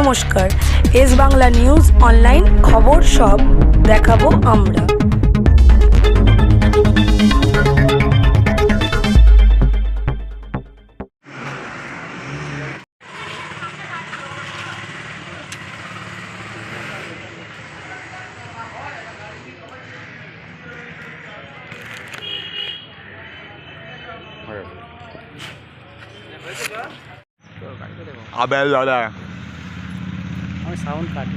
নমস্কার। S Bangla news online খবর সব দেখাবো আমরা। আবেল দাদা। আমি সাউন্ড কাটি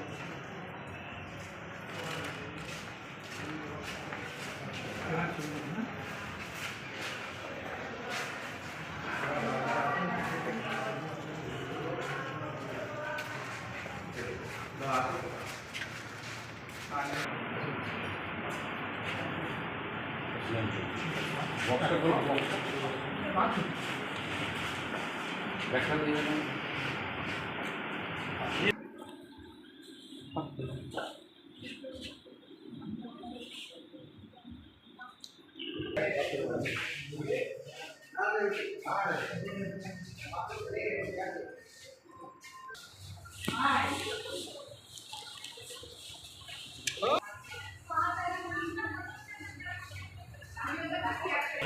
Hi.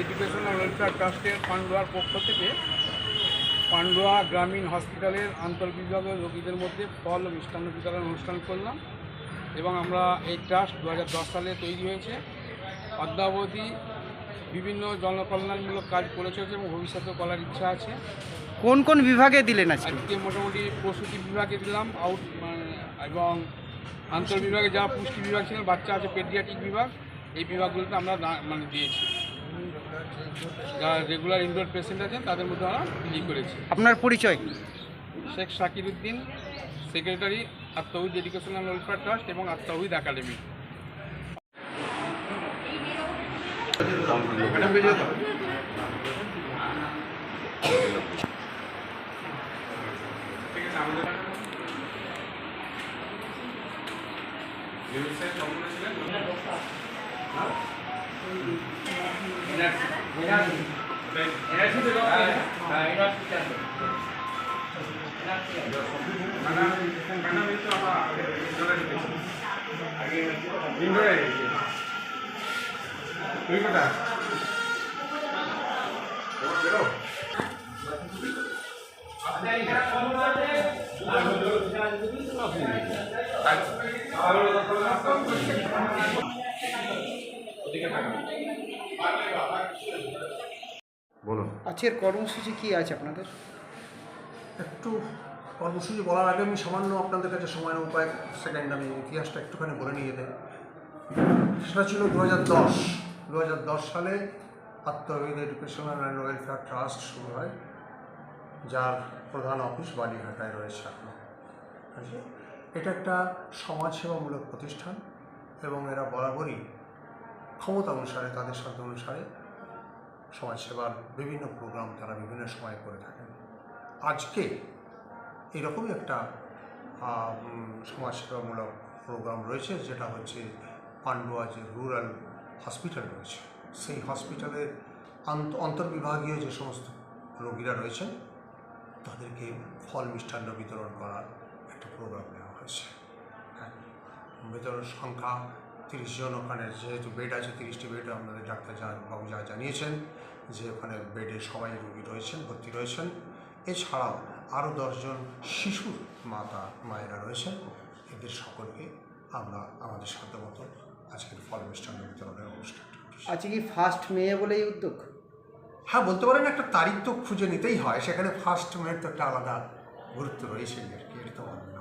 এডুকেশনাল ওয়েলফেয়ার ট্রাস্টের পান্ডুয়ার পক্ষ থেকে পান্ডুয়া গ্রামীণ হসপিটালের আন্তর্বিভাগীয় রোগীদের মধ্যে ফল ও মিষ্টান্ন বিতরণ অনুষ্ঠান করলাম এবং আমরা এই ট্রাস্ট দু হাজার দশ সালে তৈরি হয়েছে। অদ্যাবধি বিভিন্ন জনকল্যাণমূলক কাজ করে চলেছে এবং ভবিষ্যতেও করার ইচ্ছা আছে। কোন কোন বিভাগে দিলেন আজকে? আজকে মোটামুটি প্রসূতি বিভাগে দিলাম আউট এবং আন্তর বিভাগে যারা পুষ্টি বিভাগ ছিলেন বাচ্চা আছে পেডিয়াটিক বিভাগ এই বিভাগগুলোতে আমরা মানে দিয়েছি। যারা রেগুলার ইনডোর পেশেন্ট আছেন তাদের মধ্যে আমরা বিলি করেছি। আপনার পরিচয়? Sheikh Shakir Uddin secretary Atmaud educational welfare trust এবং আত্মাউদ একাডেমি ওখানে বেরিয়ে যেতে হবে ঠিক আছে আমাদের আগে ইন্ডোরে বলুন আজকের কর্মসূচি কি আছে আপনাদের? একটু কর্মসূচি বলার আগে আমি সামান্য আপনাদের কাছে সময় নেব কয়েক সেকেন্ড। আমি ইতিহাসটা একটুখানি বলে নিয়ে দেয় সেটা ছিল দু হাজার দশ। দু হাজার দশ সালে Atmabid educational and welfare trust শুরু হয়, যার প্রধান অফিস বালিঘাটায় রয়েছে এখন আছে। এটা একটা সমাজসেবামূলক প্রতিষ্ঠান এবং এরা বরাবরই ক্ষমতা অনুসারে, তাদের সাধ্য অনুসারে সমাজসেবার বিভিন্ন প্রোগ্রাম তারা বিভিন্ন সময় করে থাকেন আজকে এরকমই একটা সমাজসেবামূলক প্রোগ্রাম রয়েছে, যেটা হচ্ছে পান্ডুয়া যে রুরাল হসপিটাল রয়েছে। সেই হসপিটালের অন্তর্বিভাগীয় যে সমস্ত রোগীরা রয়েছেন, তাদেরকে ফল মিষ্টান্ন বিতরণ করার একটা প্রোগ্রাম নেওয়া হয়েছে। হ্যাঁ বিতরণ সংখ্যা তিরিশ জন ওখানে, যেহেতু বেড আছে, তিরিশটি বেড আপনাদের ডাক্তার বাবু যা জানিয়েছেন যে ওখানে বেডে সবাই রোগী রয়েছেন, ভর্তি রয়েছেন। এছাড়াও আরও দশজন শিশুর মাতা মায়েরা রয়েছেন। এদের সকলকে আমরা আমাদের সাধ্যমতো আজকের ফল মিষ্টান্ন বিতরণের অনুষ্ঠানটা আজকে কি ফার্স্ট মেয়ে বলেই উদ্যোগ? হ্যাঁ বলতে পারেন একটা তারিখ তো খুঁজে নিতেই হয় সেখানে ফার্স্ট মেয়ের তো একটা আলাদা গুরুত্ব রয়েছে আর কি এটা তো আমরা না